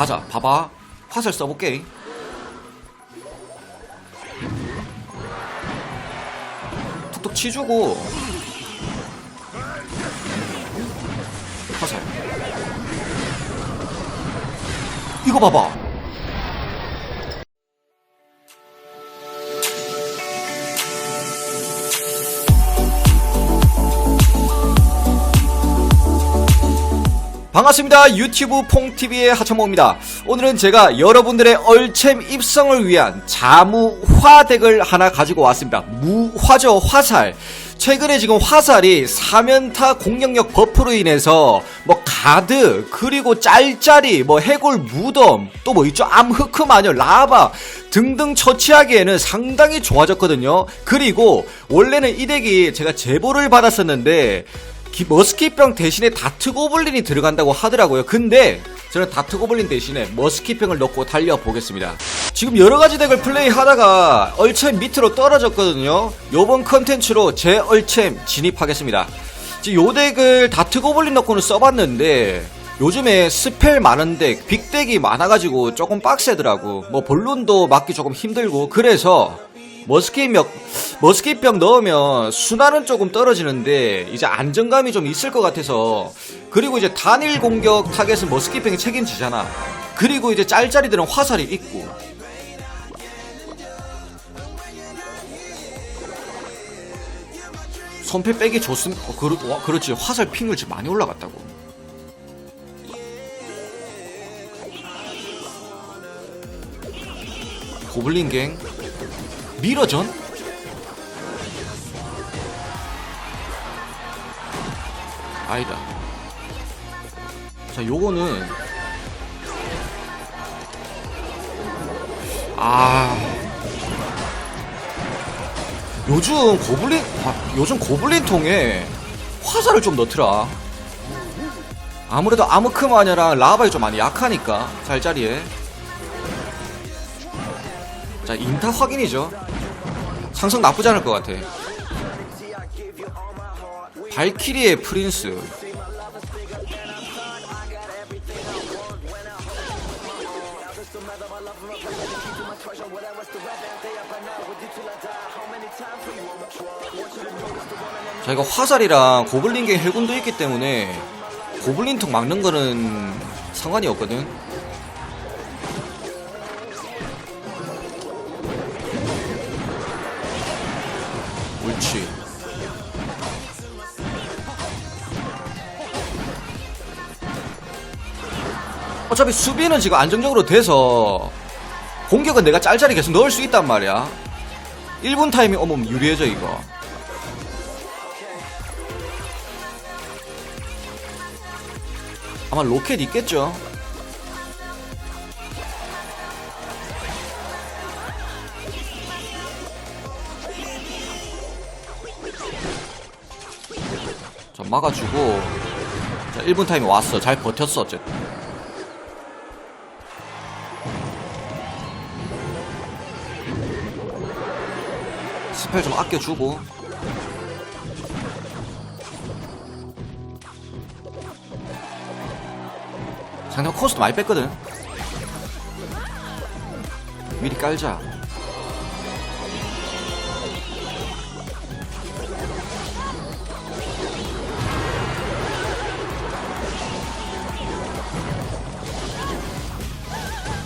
가자. 봐봐. 화살 써볼게. 툭툭 치주고. 화살. 이거 봐봐. 반갑습니다. 유튜브 퐁TV의 하천모입니다. 오늘은 제가 여러분들의 얼챔 입성을 위한 자무화 덱을 하나 가지고 왔습니다. 무화죠, 화살. 최근에 지금 화살이 사면타 공격력 버프로 인해서 뭐 가드 그리고 짤짤이 뭐 해골 무덤 또 뭐 있죠 암흑크 마녀 라바 등등 처치하기에는 상당히 좋아졌거든요 그리고 원래는 이 덱이 제가 제보를 받았었는데 기- 머스킷병 대신에 다트 고블린이 들어간다고 하더라고요. 근데 저는 다트 고블린 대신에 머스킷병을 넣고 달려보겠습니다. 지금 여러가지 덱을 플레이하다가 얼챔 밑으로 떨어졌거든요. 요번 컨텐츠로 제 얼챔 진입하겠습니다. 요 덱을 다트 고블린 넣고는 써봤는데 요즘에 스펠 많은 덱, 빅덱이 많아가지고 조금 빡세더라고. 뭐 본론도 맞기 조금 힘들고 그래서 머스킷병, 머스킷병 넣으면 순환은 조금 떨어지는데 이제 안정감이 좀 있을 것 같아서 그리고 이제 단일 공격 타겟은 머스킷병이 책임지잖아. 그리고 이제 짤짤이들은 화살이 있고 손패 빼기 좋습. 어, 그렇, 와, 그렇지. 화살 핑을 지금 많이 올라갔다고. 고블린 갱 미러전? 아니다. 자, 요거는 아 요즘 고블린 아, 요즘 고블린 통에 화살을 좀 넣더라. 아무래도 아무크 마녀랑 라바이 좀 많이 약하니까 짤짤이에. 자 인타 확인이죠. 상성 나쁘지 않을 것 같아. 발키리의 프린스. 자 이거 화살이랑 고블린계 해군도 있기 때문에 고블린통 막는 거는 상관이 없거든. 어차피 수비는 지금 안정적으로 돼서 공격은 내가 짤짤이 계속 넣을 수 있단 말이야. 1분 타이밍 어머 유리해져 이거. 아마 로켓 있겠죠. 자, 막아주고. 자, 1분 타임이 왔어. 잘 버텼어, 어쨌든. 스펠 좀 아껴주고. 상대방 코스도 많이 뺐거든. 미리 깔자.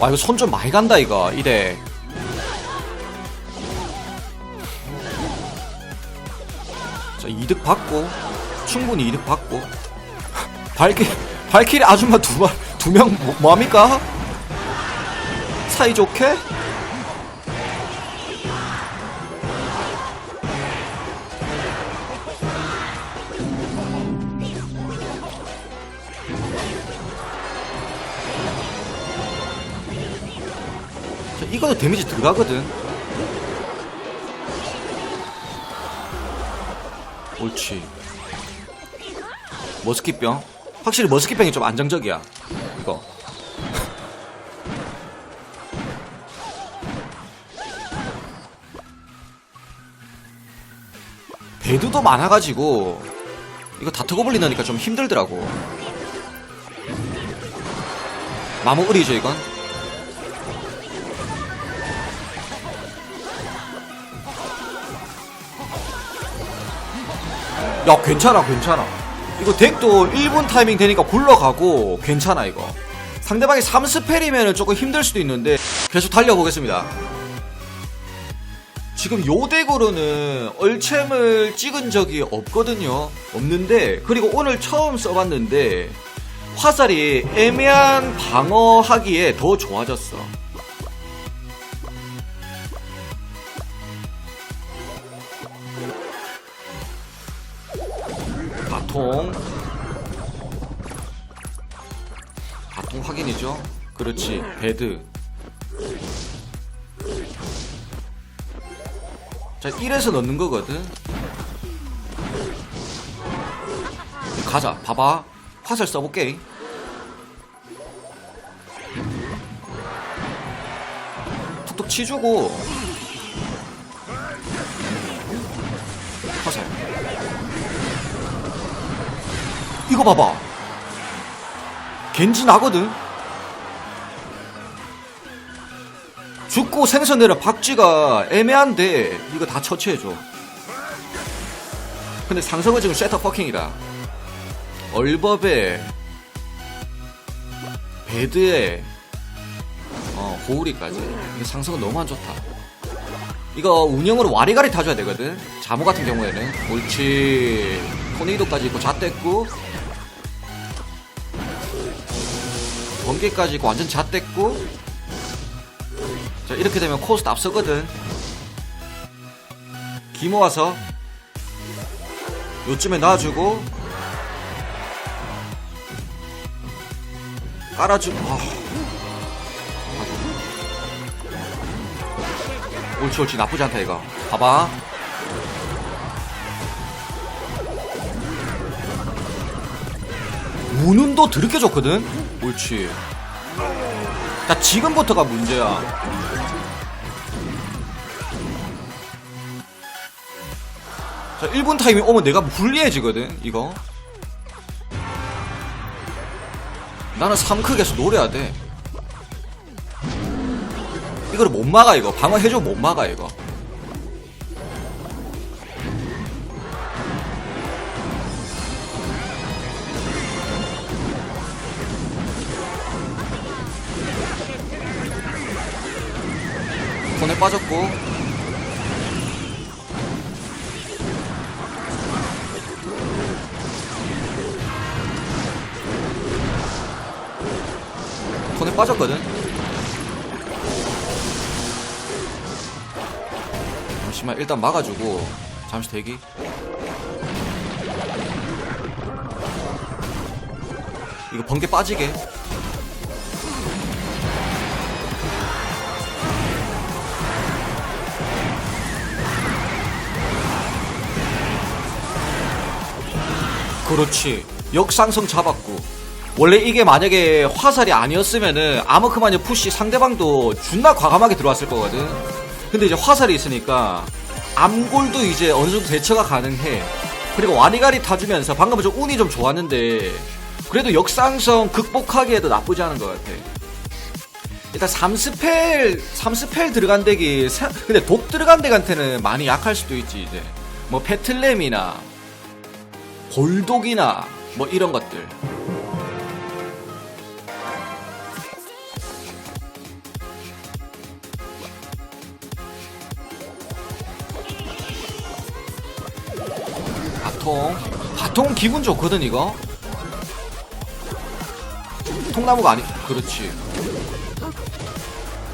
와 이거 손 좀 많이 간다 이거 이래 이득 받고 충분히 이득 받고. 발길 발길이 아줌마 두명두명 뭐, 뭐합니까? 사이 좋게? 자, 이거도 데미지 들어가거든. 옳지. 머스킷병. 확실히 머스킷병이 좀 안정적이야. 이거. 배두도 많아가지고 이거 다트고블린 하니까 좀 힘들더라고. 마무리죠 이건 야 괜찮아 괜찮아. 이거 덱도 1분 타이밍 되니까 굴러가고 괜찮아 이거. 상대방이 3스펠이면 조금 힘들 수도 있는데 계속 달려보겠습니다. 지금 요 덱으로는 얼챔을 찍은 적이 없거든요. 없는데 그리고 오늘 처음 써봤는데 화살이 애매한 방어하기에 더 좋아졌어 바통 바통 확인이죠? 그렇지 배드. 자 1에서 넣는 거거든. 가자 봐봐. 화살 써볼게. 툭툭 치주고 이거 봐봐. 겐지 나거든. 죽고 생선 내려 박쥐가 애매한데 이거 다 처치해줘. 근데 상성은 지금 쉐터 퍼킹이다. 얼법에 배드에 어 고우리까지. 이게 상성은 너무 안 좋다. 이거 운영으로 와리가리 타줘야 되거든. 자모 같은 경우에는. 옳지. 토네이도까지 있고 잣댔고 번개까지 있고 완전 잣댔고. 자 이렇게 되면 코스트 앞서거든. 기모 와서 요쯤에 놔주고. 깔아주 아. 옳지 옳지. 나쁘지 않다 이거. 봐봐. 무는도 드럽게 좋거든 옳지. 자 지금부터가 문제야. 자 1분 타이밍 오면 내가 불리해지거든 이거. 나는 3크게서 노려야 돼. 이거를 못 막아 이거. 방어해줘 못 막아 이거 빠졌고. 손에 빠졌거든. 잠시만 일단 막아주고. 잠시 대기. 이거 번개 빠지게 그렇지. 역상성 잡았고. 원래 이게 만약에 화살이 아니었으면은 아머크마녀 푸시 상대방도 존나 과감하게 들어왔을 거거든. 근데 이제 화살이 있으니까 암골도 이제 어느 정도 대처가 가능해. 그리고 와리가리 타주면서 방금 좀 운이 좀 좋았는데 그래도 역상성 극복하기에도 나쁘지 않은 것 같아. 일단 3스펠 3스펠 들어간 덱이 사- 근데 독 들어간 덱한테는 많이 약할 수도 있지 이제. 뭐 페틀렘이나 골독이나 뭐 이런 것들. 바통. 바통 기분 좋거든 이거. 통나무가 아니 그렇지.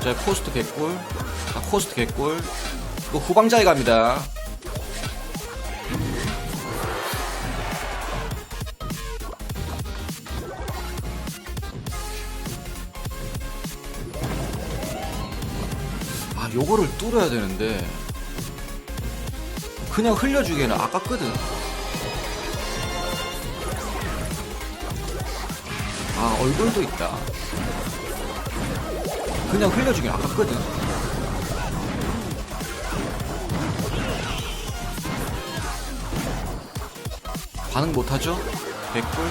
자 코스트 개꿀. 자 코스트 개꿀. 이거 후방자에 갑니다 요거를 뚫어야 되는데 그냥 흘려주기에는 아깝거든. 아 얼굴도 있다. 그냥 흘려주기엔 아깝거든. 반응 못하죠? 백불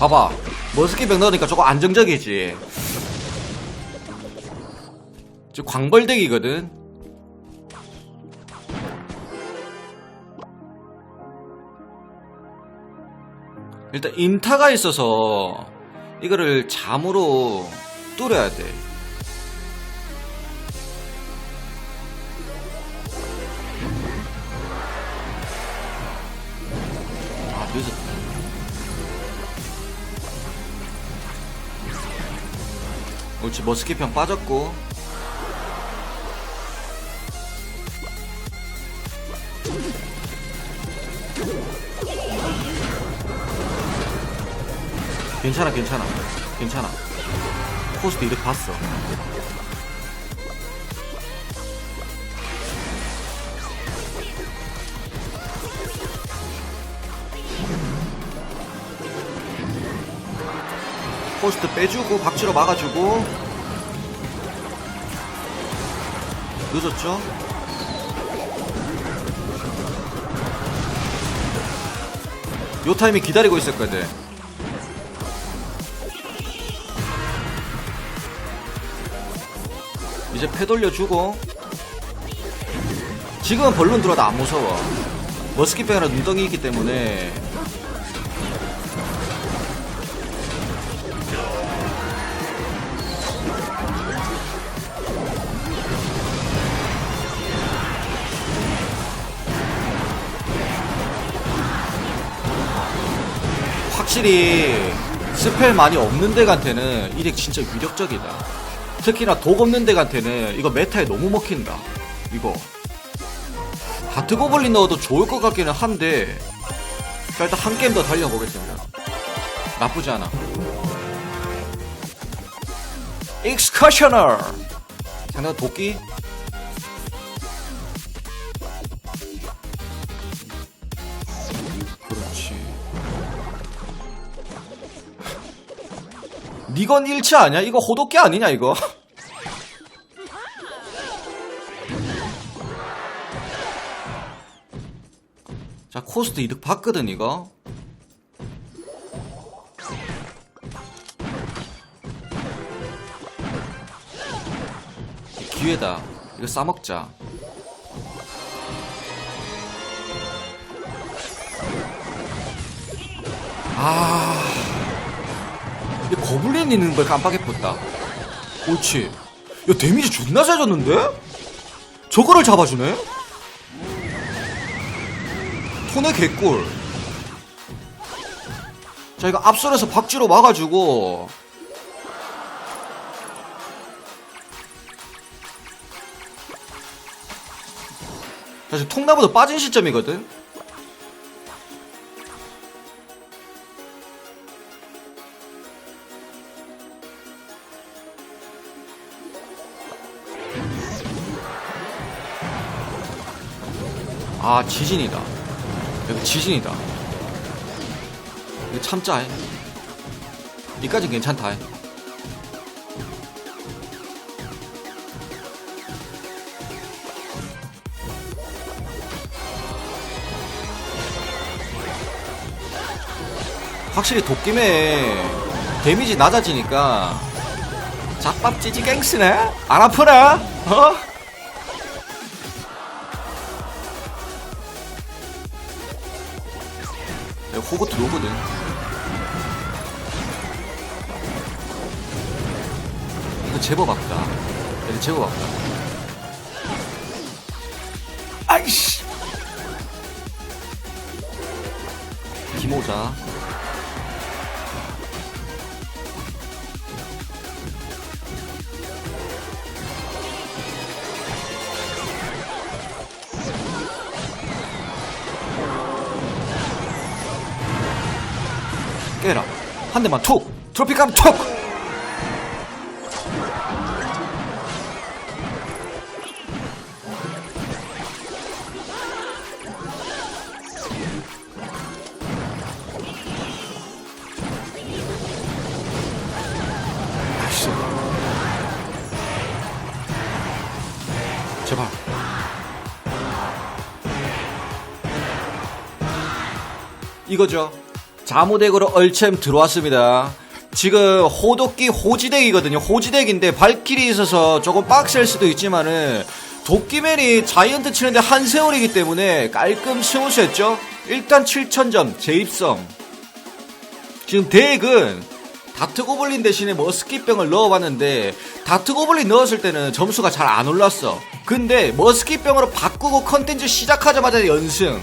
봐봐. 머스키병 넣으니까 조금 안정적이지. 저 광벌덱이거든. 일단 인타가 있어서 이거를 잠으로 뚫어야 돼. 아, 늦었다. 옳지, 머스키평 빠졌고. 괜찮아, 괜찮아. 괜찮아. 코스트 이득 봤어. 포스트 빼주고 박치로 막아주고. 늦었죠? 요 타이밍 기다리고 있었거든. 이제 패 돌려주고. 지금은 벌룬 들어도 안 무서워. 머스키병이라 눈덩이 있기 때문에 확실히 스펠 많이 없는 덱한테는 이 덱 진짜 위력적이다. 특히나 독 없는 덱한테는 이거 메타에 너무 먹힌다. 이거. 하트 고블린 넣어도 좋을 것 같기는 한데 자, 일단 한 게임 더 달려보겠습니다. 나쁘지 않아. 익스커셔널 상대 도끼 니건 일치 아니야? 이거 호도끼 아니냐 이거? 자 코스트 이득 봤거든 이거 기회다 이거 싸먹자 아이 거블린 있는 걸 깜빡했었다. 옳지. 야, 데미지 존나 잘 줬는데? 저거를 잡아주네? 톤의 개꿀. 자, 이거 앞설에서 박쥐로 막아주고. 자, 지금 통나무도 빠진 시점이거든? 아 지진이다. 여기 지진이다. 이거 참자 이까진 괜찮다 확실히 도끼매 데미지 낮아지니까 잡밥 찌지 갱스네? 안 아프나? 어? 내가 호구 들어오거든. 이거 제법 아프다. 이거 제법 아프다. 아이씨! 기모자. 한 대만 툭! 트로피감 툭! 아이씨. 제발. 이거죠. 자무덱으로 얼챔 들어왔습니다. 지금 호도끼 호지덱이거든요. 호지덱인데 발길이 있어서 조금 빡셀 수도 있지만은 도끼맨이 자이언트 치는데 한 세월이기 때문에 깔끔 스무스했죠. 일단 7,000점 재입성. 지금 덱은 다트 고블린 대신에 머스킷병을 넣어봤는데 다트 고블린 넣었을 때는 점수가 잘 안 올랐어. 근데 머스킷병으로 바꾸고 컨텐츠 시작하자마자 연승.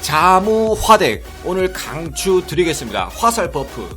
자무 화덱 오늘 강추 드리겠습니다. 화살 버프.